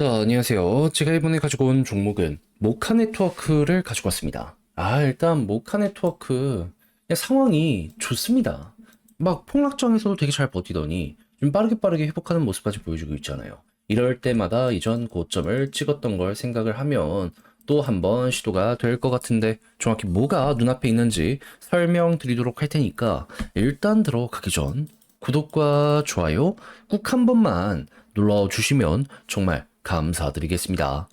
자, 안녕하세요. 제가 이번에 가지고 온 종목은 모카 네트워크를 가지고 왔습니다. 아, 일단 모카 네트워크 상황이 좋습니다. 막 폭락장에서도 되게 잘 버티더니 좀 빠르게 빠르게 회복하는 모습까지 보여주고 있잖아요. 이럴 때마다 이전 고점을 찍었던 걸 생각을 하면 또 한 번 시도가 될 것 같은데 정확히 뭐가 눈앞에 있는지 설명드리도록 할 테니까 일단 들어가기 전 구독과 좋아요 꾹 한 번만 눌러주시면 정말 감사드리겠습니다.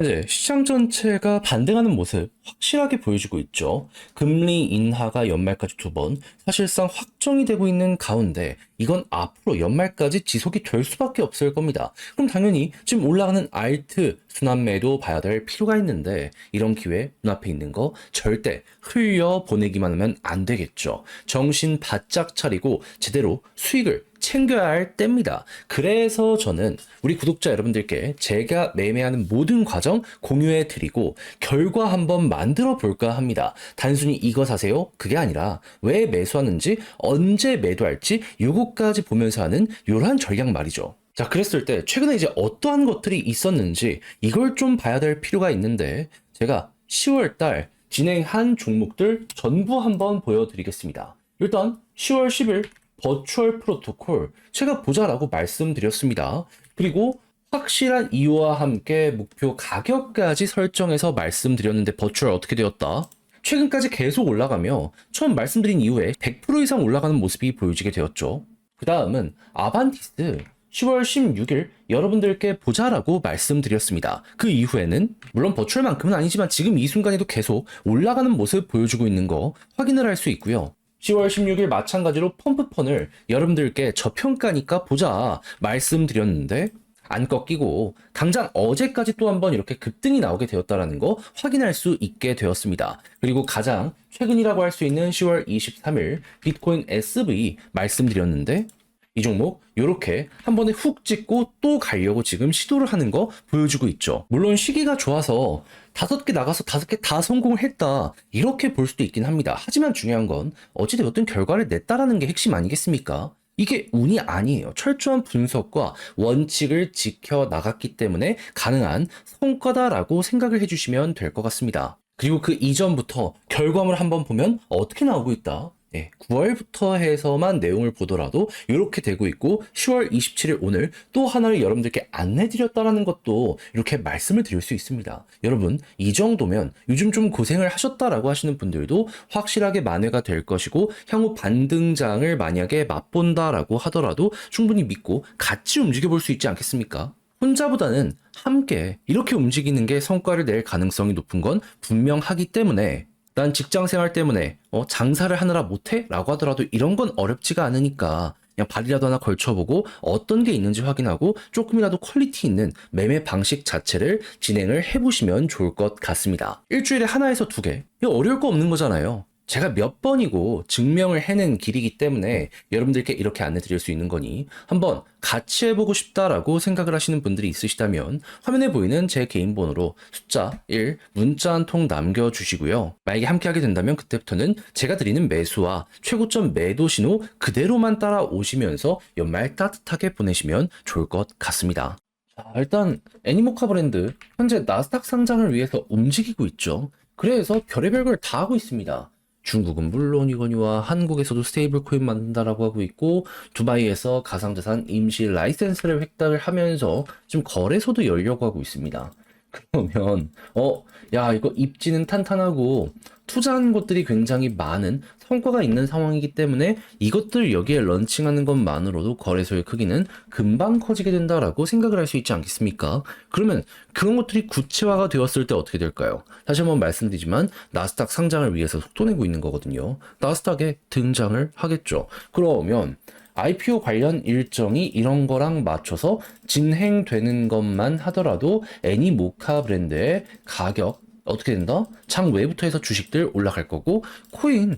현재 시장 전체가 반등하는 모습 확실하게 보여주고 있죠. 금리 인하가 연말까지 두 번 사실상 확정이 되고 있는 가운데 이건 앞으로 연말까지 지속이 될 수밖에 없을 겁니다. 그럼 당연히 지금 올라가는 알트 순환매도 봐야 될 필요가 있는데 이런 기회 눈앞에 있는 거 절대 흘려 보내기만 하면 안 되겠죠. 정신 바짝 차리고 제대로 수익을 챙겨야 할 때입니다. 그래서 저는 우리 구독자 여러분들께 제가 매매하는 모든 과정 공유해 드리고 결과 한번 만들어 볼까 합니다. 단순히 이거 사세요? 그게 아니라 왜 매수하는지 언제 매도할지 요거까지 보면서 하는 요러한 전략 말이죠. 자, 그랬을 때 최근에 이제 어떠한 것들이 있었는지 이걸 좀 봐야 될 필요가 있는데 제가 10월 달 진행한 종목들 전부 한번 보여드리겠습니다. 일단 10월 10일 버추얼 프로토콜 제가 보자라고 말씀드렸습니다. 그리고 확실한 이유와 함께 목표 가격까지 설정해서 말씀드렸는데 버추얼 어떻게 되었다? 최근까지 계속 올라가며 처음 말씀드린 이후에 100% 이상 올라가는 모습이 보여지게 되었죠. 그 다음은 아반티스 10월 16일 여러분들께 보자라고 말씀드렸습니다. 그 이후에는 물론 버추얼만큼은 아니지만 지금 이 순간에도 계속 올라가는 모습 보여주고 있는 거 확인을 할 수 있고요. 10월 16일 마찬가지로 펌프펀을 여러분들께 저평가니까 보자 말씀드렸는데 안 꺾이고 당장 어제까지 또 한번 이렇게 급등이 나오게 되었다라는 거 확인할 수 있게 되었습니다. 그리고 가장 최근이라고 할 수 있는 10월 23일 비트코인 SV 말씀드렸는데 이 종목 이렇게 한 번에 훅 찍고 또 가려고 지금 시도를 하는 거 보여주고 있죠. 물론 시기가 좋아서 다섯 개 나가서 다섯 개 다 성공을 했다 이렇게 볼 수도 있긴 합니다. 하지만 중요한 건 어찌되었든 결과를 냈다라는 게 핵심 아니겠습니까? 이게 운이 아니에요. 철저한 분석과 원칙을 지켜 나갔기 때문에 가능한 성과다라고 생각을 해주시면 될 것 같습니다. 그리고 그 이전부터 결과물 한번 보면 어떻게 나오고 있다. 예, 9월부터 해서만 내용을 보더라도 이렇게 되고 있고 10월 27일 오늘 또 하나를 여러분들께 안내드렸다라는 것도 이렇게 말씀을 드릴 수 있습니다. 여러분 이 정도면 요즘 좀 고생을 하셨다라고 하시는 분들도 확실하게 만회가 될 것이고 향후 반등장을 만약에 맛본다라고 하더라도 충분히 믿고 같이 움직여 볼 수 있지 않겠습니까? 혼자보다는 함께 이렇게 움직이는 게 성과를 낼 가능성이 높은 건 분명하기 때문에 난 직장 생활 때문에 어, 장사를 하느라 못해? 라고 하더라도 이런 건 어렵지가 않으니까 그냥 발이라도 하나 걸쳐보고 어떤 게 있는지 확인하고 조금이라도 퀄리티 있는 매매 방식 자체를 진행을 해보시면 좋을 것 같습니다. 일주일에 하나에서 두 개. 이거 어려울 거 없는 거잖아요. 제가 몇 번이고 증명을 해낸 길이기 때문에 여러분들께 이렇게 안내 드릴 수 있는 거니 한번 같이 해보고 싶다라고 생각을 하시는 분들이 있으시다면 화면에 보이는 제 개인 번호로 숫자 1 문자 한 통 남겨주시고요. 만약에 함께 하게 된다면 그때부터는 제가 드리는 매수와 최고점 매도 신호 그대로만 따라오시면서 연말 따뜻하게 보내시면 좋을 것 같습니다. 자, 일단 애니모카 브랜드 현재 나스닥 상장을 위해서 움직이고 있죠. 그래서 별의별 걸 다 하고 있습니다. 중국은 물론이거니와 한국에서도 스테이블 코인 만든다라고 하고 있고 두바이에서 가상자산 임시 라이센스를 획득을 하면서 지금 거래소도 열려고 하고 있습니다. 그러면 어, 야 이거 입지는 탄탄하고 투자한 것들이 굉장히 많은 성과가 있는 상황이기 때문에 이것들 여기에 런칭하는 것만으로도 거래소의 크기는 금방 커지게 된다라고 생각을 할 수 있지 않겠습니까? 그러면 그런 것들이 구체화가 되었을 때 어떻게 될까요? 다시 한번 말씀드리지만 나스닥 상장을 위해서 속도내고 있는 거거든요. 나스닥에 등장을 하겠죠. 그러면 IPO 관련 일정이 이런 거랑 맞춰서 진행되는 것만 하더라도 애니모카 브랜드의 가격 어떻게 된다? 장 외부터 해서 주식들 올라갈 거고 코인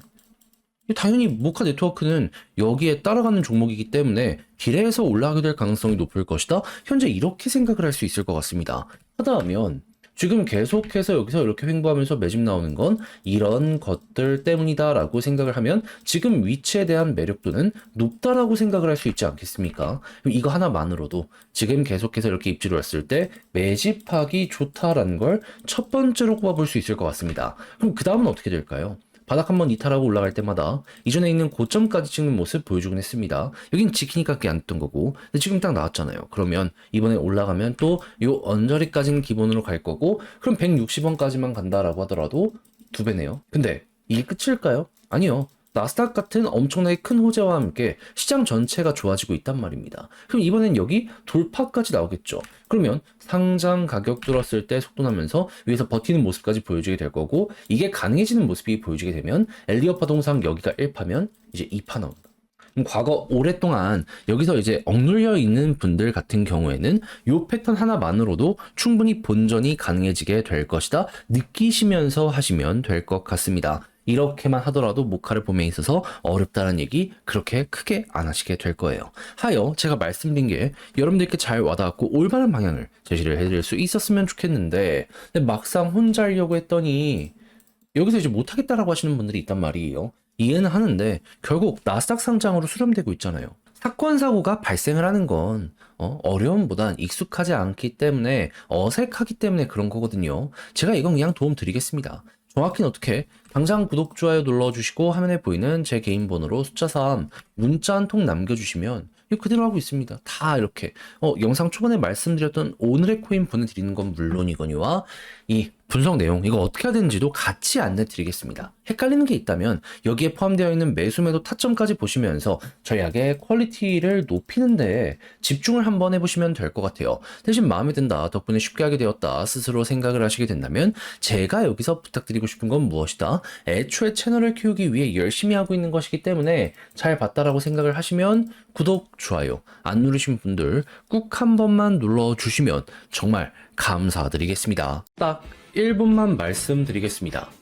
당연히 모카 네트워크는 여기에 따라가는 종목이기 때문에 비례해서 올라가게 될 가능성이 높을 것이다. 현재 이렇게 생각을 할 수 있을 것 같습니다. 하다 하면 지금 계속해서 여기서 이렇게 횡보하면서 매집 나오는 건 이런 것들 때문이다라고 생각을 하면 지금 위치에 대한 매력도는 높다라고 생각을 할 수 있지 않겠습니까? 이거 하나만으로도 지금 계속해서 이렇게 입지로 왔을 때 매집하기 좋다라는 걸 첫 번째로 꼽아볼 수 있을 것 같습니다. 그럼 그 다음은 어떻게 될까요? 바닥 한번 이탈하고 올라갈 때마다 이전에 있는 고점까지 찍는 모습 보여주긴 했습니다. 여긴 지키니까 그게 안 떴던 거고 근데 지금 딱 나왔잖아요. 그러면 이번에 올라가면 또요 언저리까지는 기본으로 갈 거고 그럼 160원까지만 간다라고 하더라도 두 배네요. 근데 이게 끝일까요? 아니요. 나스닥 같은 엄청나게 큰 호재와 함께 시장 전체가 좋아지고 있단 말입니다. 그럼 이번엔 여기 돌파까지 나오겠죠. 그러면 상장 가격 들었을 때 속도 나면서 위에서 버티는 모습까지 보여주게 될 거고 이게 가능해지는 모습이 보여지게 되면 엘리어파 동상 여기가 1파면 이제 2파 나온다. 그럼 과거 오랫동안 여기서 이제 억눌려 있는 분들 같은 경우에는 요 패턴 하나만으로도 충분히 본전이 가능해지게 될 것이다 느끼시면서 하시면 될 것 같습니다. 이렇게만 하더라도 모카를 봄에 있어서 어렵다는 얘기 그렇게 크게 안 하시게 될 거예요. 하여 제가 말씀드린 게 여러분들께 잘 와닿았고 올바른 방향을 제시를 해드릴 수 있었으면 좋겠는데 막상 혼자 하려고 했더니 여기서 이제 못하겠다라고 하시는 분들이 있단 말이에요. 이해는 하는데 결국 나스닥 상장으로 수렴되고 있잖아요. 사건 사고가 발생을 하는 건 어, 어려움보단 익숙하지 않기 때문에 어색하기 때문에 그런 거거든요. 제가 이건 그냥 도움 드리겠습니다. 정확히는 어떻게 당장 구독, 좋아요 눌러주시고 화면에 보이는 제 개인 번호로 숫자 3 문자 한 통 남겨주시면 이거 그대로 하고 있습니다. 다 이렇게 어, 영상 초반에 말씀드렸던 오늘의 코인 보내드리는 건 물론이거니와 이 분석 내용 이거 어떻게 해야 되는지도 같이 안내드리겠습니다. 헷갈리는 게 있다면 여기에 포함되어 있는 매수 매도 타점까지 보시면서 전략의 퀄리티를 높이는 데 집중을 한번 해보시면 될 것 같아요. 대신 마음에 든다 덕분에 쉽게 하게 되었다 스스로 생각을 하시게 된다면 제가 여기서 부탁드리고 싶은 건 무엇이다? 애초에 채널을 키우기 위해 열심히 하고 있는 것이기 때문에 잘 봤다라고 생각을 하시면 구독, 좋아요 안 누르신 분들 꾹 한 번만 눌러주시면 정말 감사드리겠습니다. 딱 1분만 말씀드리겠습니다.